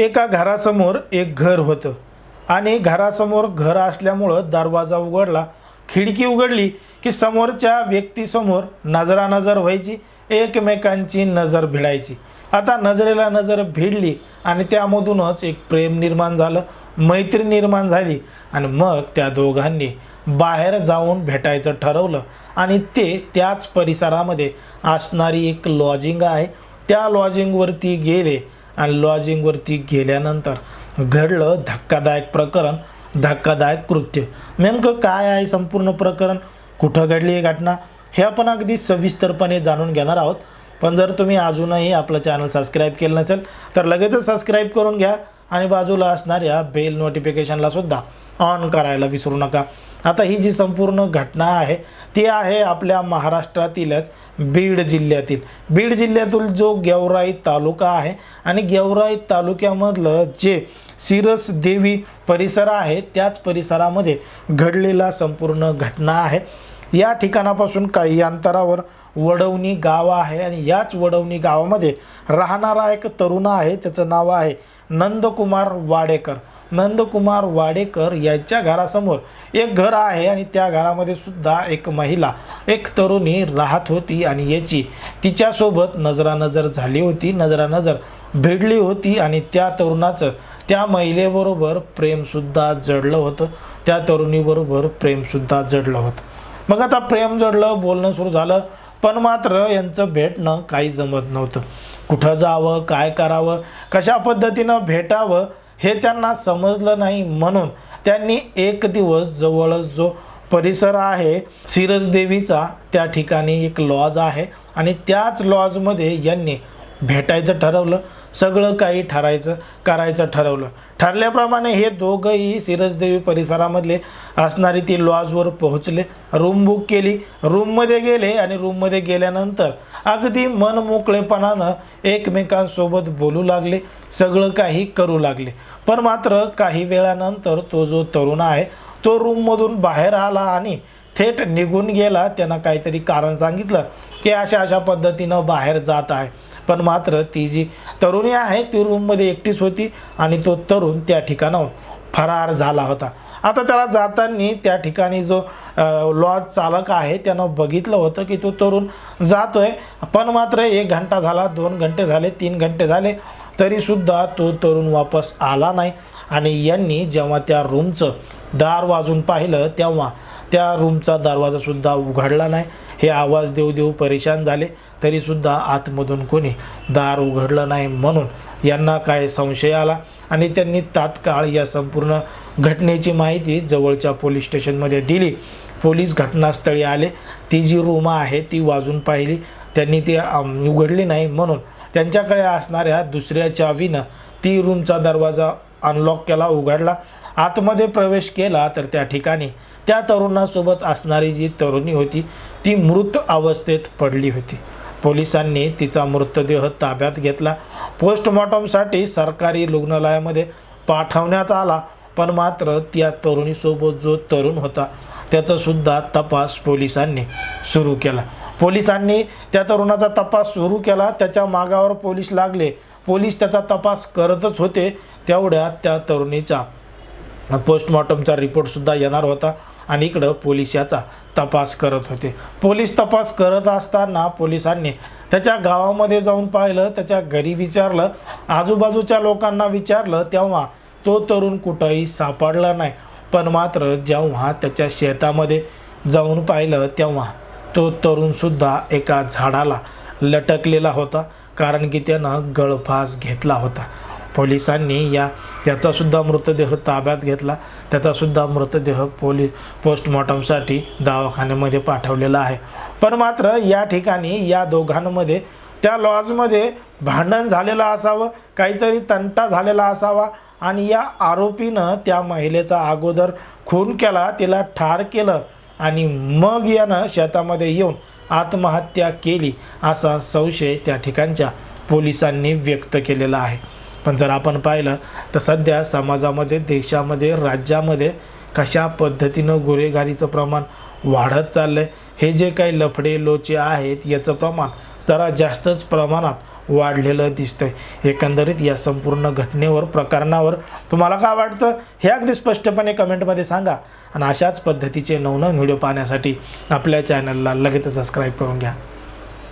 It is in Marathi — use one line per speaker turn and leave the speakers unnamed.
एका घरासमोर एक घर होतं. आणि घरासमोर घर असल्यामुळं दरवाजा उघडला. खिडकी उघडली की समोरच्या व्यक्तीसमोर नजरानजर व्हायची एकमेकांची नजर भिडायची. आता नजरेला नजर भिडली आणि त्यामधूनच एक प्रेम निर्माण झालं मैत्री निर्माण झाली. आणि मग त्या दोघांनी बाहेर जाऊन भेटायचं ठरवलं. आणि ते त्याच परिसरामध्ये असणारी एक लॉजिंग आहे. त्या लॉजिंगवरती गेले. आणि लॉजिंगवरती गेल्यानंतर घडलं धक्कादायक प्रकरण धक्कादायक कृत्य. नेमकं काय आहे संपूर्ण प्रकरण? कुठं घडली ही घटना? हे आपण अगदी सविस्तरपणे जाणून घेणार आहोत. पण जर तुम्ही अजूनही आपलं चॅनल सबस्क्राईब केलं नसेल तर लगेचच सबस्क्राईब करून घ्या आणि बाजूला असणाऱ्या बेल नोटिफिकेशनला सुद्धा ऑन करायला विसरू नका. आता ही जी संपूर्ण घटना आहे ती आहे आपल्या महाराष्ट्रातीलच बीड जिल्ह्यातील. बीड जिल्ह्यातील जो गेवराई तालुका आहे आणि गेवराई तालुक्यामधलं जे सिरस देवी परिसर आहे त्याच परिसरामध्ये घडलेला संपूर्ण घटना आहे. या ठिकाणापासून काही अंतरावर वडवणी गाव आहे आणि याच वडवणी गावामध्ये राहणारा एक तरुण आहे त्याचं नाव आहे नंदकुमार वाडेकर. नंदकुमार वाडेकर याच्या घरासमोर एक घर आहे आणि त्या घरामध्ये सुद्धा एक महिला एक तरुणी राहत होती आणि याची तिच्यासोबत नजरानजर झाली होती. नजरानजर भिडली होती आणि त्या तरुणाचं त्या महिलेबरोबर प्रेमसुद्धा जडलं होतं. त्या तरुणीबरोबर प्रेमसुद्धा जडलं होतं. मग आता प्रेम जडलं बोलणं सुरू झालं पण मात्र यांचं भेटणं काही जमत नव्हतं. कुठं जावं काय करावं कशा पद्धतीनं भेटावं हे त्यांना समजलं नाही म्हणून त्यांनी एक दिवस जवळच जो परिसर आहे सिरज देवीचा त्या ठिकाणी एक लॉज आहे आणि त्याच लॉजमध्ये यांनी भेटायचं ठरवलं. सगळं काही ठरायचं करायचं ठरवलं. ठरल्याप्रमाणे हे दोघंही सिरजदेवी परिसरामधले असणारी ती लॉजवर पोहोचले. रूम बुक केली. रूममध्ये गेले आणि रूममध्ये गेल्यानंतर अगदी मनमोकळेपणानं एकमेकांसोबत बोलू लागले. सगळं काही करू लागले. पण मात्र काही वेळानंतर तो जो तरुण आहे तो रूममधून बाहेर आला आणि थेट निघून गेला. त्यांना काहीतरी कारण सांगितलं की अशा अशा पद्धतीनं बाहेर जात आहे. पण मात्र ती जी तरुणी आहे ती रूममध्ये एकटीच होती आणि तो तरुण त्या ठिकाणाहून फरार झाला होता. आता त्याला जाताना त्या ठिकाणी जो लॉज चालक आहे त्यानं बघितलं होतं की तो तरुण जातोय. पण मात्र एक घंटा झाला दोन घंटे झाले तीन घंटे झाले. तरीसुद्धा तो तरुण वापस आला नाही. आणि यांनी जेव्हा त्या रूमचं दार वाजून पाहिलं तेव्हा त्या रूमचा दरवाजासुद्धा उघडला नाही. हे आवाज देऊ देऊ परेशान झाले. तरीसुद्धा आतमधून कोणी दार उघडलं नाही म्हणून यांना काय संशय आला? आणि त्यांनी तात्काळ या संपूर्ण घटनेची माहिती जवळच्या पोलीस स्टेशनमध्ये दिली. पोलीस घटनास्थळी आले. ती जी रूम आहे ती वाजून पाहिली. त्यांनी ती उघडली नाही म्हणून त्यांच्याकडे असणाऱ्या दुसऱ्या चावीनं ती रूमचा दरवाजा अनलॉक केला उघडला. आतमध्ये प्रवेश केला तर त्या ठिकाणी त्या तरुणासोबत असणारी जी तरुणी होती ती मृत अवस्थेत पडली होती. पोलिसांनी तिचा मृतदेह ताब्यात घेतला. पोस्टमॉर्टमसाठी सरकारी रुग्णालयामध्ये पाठवण्यात आला पण मात्र त्या तरुणीसोबत जो तरुण होता त्याचासुद्धा तपास पोलिसांनी सुरू केला. पोलिसांनी त्या तरुणाचा तपास सुरू केला. त्याच्या मागावर पोलीस लागले. पोलीस त्याचा तपास करतच होते तेवढ्यात त्या तरुणीचा. पोस्टमॉर्टमचा रिपोर्टसुद्धा येणार होता आणि इकडं पोलीस याचा तपास करत होते. पोलीस तपास करत असताना पोलिसांनी त्याच्या गावामध्ये जाऊन पाहिलं त्याच्या घरी विचारलं आजूबाजूच्या लोकांना विचारलं तेव्हा तो तरुण कुठंही सापडला नाही. पण मात्र जेव्हा त्याच्या शेतामध्ये जाऊन पाहिलं तेव्हा तो तरुणसुद्धा एका झाडाला लटकलेला होता कारण की त्यानं गळफास घेतला होता. पोलिसांनी या त्याचासुद्धा मृतदेह ताब्यात घेतला. त्याचासुद्धा मृतदेह पोली पोस्टमॉर्टमसाठी दवाखान्यामध्ये पाठवलेला आहे. पण मात्र या ठिकाणी या दोघांमध्ये त्या लॉजमध्ये भांडण झालेलं असावं काहीतरी तंटा झालेला असावा आणि या आरोपीनं त्या महिलेचा अगोदर खून केला तिला ठार केलं. आणि मग यानं शेतामध्ये येऊन आत्महत्या केली असा संशय त्या ठिकाणच्या पोलिसांनी व्यक्त केलेला आहे. पण जर आपण पाहिलं तर सध्या समाजामध्ये देशामध्ये राज्यामध्ये कशा पद्धतीनं गुन्हेगारीचं प्रमाण वाढत चाललं आहे हे जे काही लफडे लोचे आहेत याचं प्रमाण जरा जास्तच प्रमाणात वाढलेलं दिसतंय. एकंदरीत या संपूर्ण घटनेवर प्रकरणावर तुम्हाला काय वाटतं? हे अगदी स्पष्टपणे कमेंटमध्ये सांगा. आणि अशाच पद्धतीचे नवनवीन व्हिडिओ पाहण्यासाठी आपल्या चॅनलला लगेच सबस्क्राईब करून घ्या.